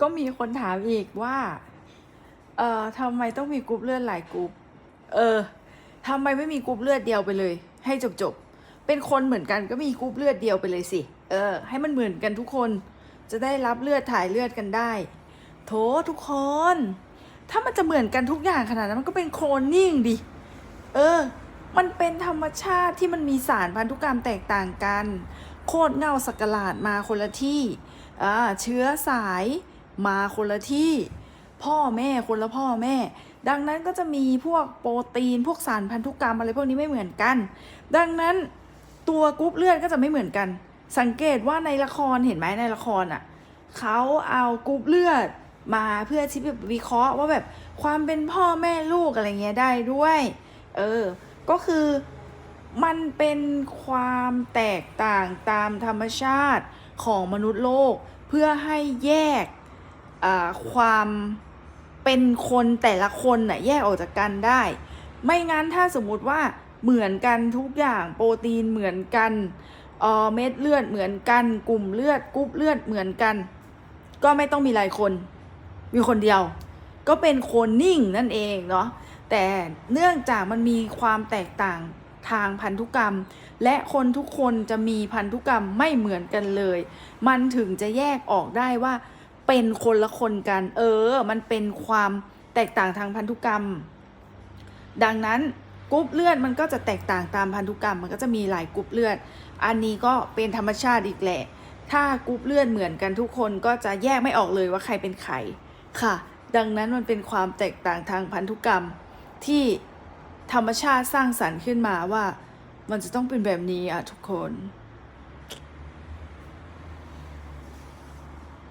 ก็มีคนถามอีกว่า เอ่อทำไมต้องมีกรุ๊ปเลือดหลายกรุ๊ป เออทำไมไม่มีกรุ๊ปเลือดเดียวไปเลย ให้จบจบๆเป็นคนเหมือนกันก็มีกรุ๊ปเลือดเดียวไปเลยสิ เออ ให้มันเหมือนกันทุกคน จะได้รับเลือดถ่ายเลือดกันได้ โถทุกคน ถ้ามันจะเหมือนกันทุกอย่างขนาดนั้นมันก็เป็นโคลนนิ่งดิ เออ มันเป็นธรรมชาติที่มันมีสารพันธุกรรมแตกต่างกัน โคตรเงาสักกลาดมาคนละที่ อ่า เชื้อสาย มาคนละที่พ่อแม่คนละพ่อแม่ ดังนั้นก็จะมีพวกโปรตีนพวกสารพันธุกรรมอะไรพวกนี้ไม่เหมือนกัน ดังนั้นตัวกรุ๊ปเลือดก็จะไม่เหมือนกัน สังเกตว่าในละครเห็นไหมในละครอะเขาเอากรุ๊ปเลือดมาเพื่อที่แบบวิเคราะห์ว่าแบบความเป็นพ่อแม่ลูกอะไรเงี้ยได้ด้วย เออ ก็คือมันเป็นความแตกต่างตามธรรมชาติของมนุษย์โลก เพื่อให้แยก ความเป็นคนแต่ละคนน่ะแยกออกจากกันได้ ไม่งั้นถ้าสมมุติว่าเหมือนกันทุกอย่างโปรตีนเหมือนกันเเม็ดเลือดเหมือนกันกลุ่มเลือดกรุ๊ปเลือดเหมือนกัน ก็ไม่ต้องมีหลายคน มีคนเดียว ก็เป็นคนนิ่งนั่นเองเนาะแต่เนื่องจากมันมีความแตกต่างทางพันธุกรรม และคนทุกคนจะมีพันธุกรรมไม่เหมือนกันเลย มันถึงจะแยกออกได้ว่า เป็นคนละคนกัน เออ มันเป็นความแตกต่างทางพันธุกรรม ดังนั้นกรุ๊ปเลือดมันก็จะแตกต่างตามพันธุกรรม มันก็จะมีหลายกรุ๊ปเลือด อันนี้ก็เป็นธรรมชาติอีกแหละ ถ้ากรุ๊ปเลือดเหมือนกันทุกคนก็จะแยกไม่ออกเลยว่าใครเป็นใครค่ะ ดังนั้นมันเป็นความแตกต่างทางพันธุกรรม ที่ธรรมชาติสร้างสรรค์ขึ้นมาว่า มันจะต้องเป็นแบบนี้อะทุกคน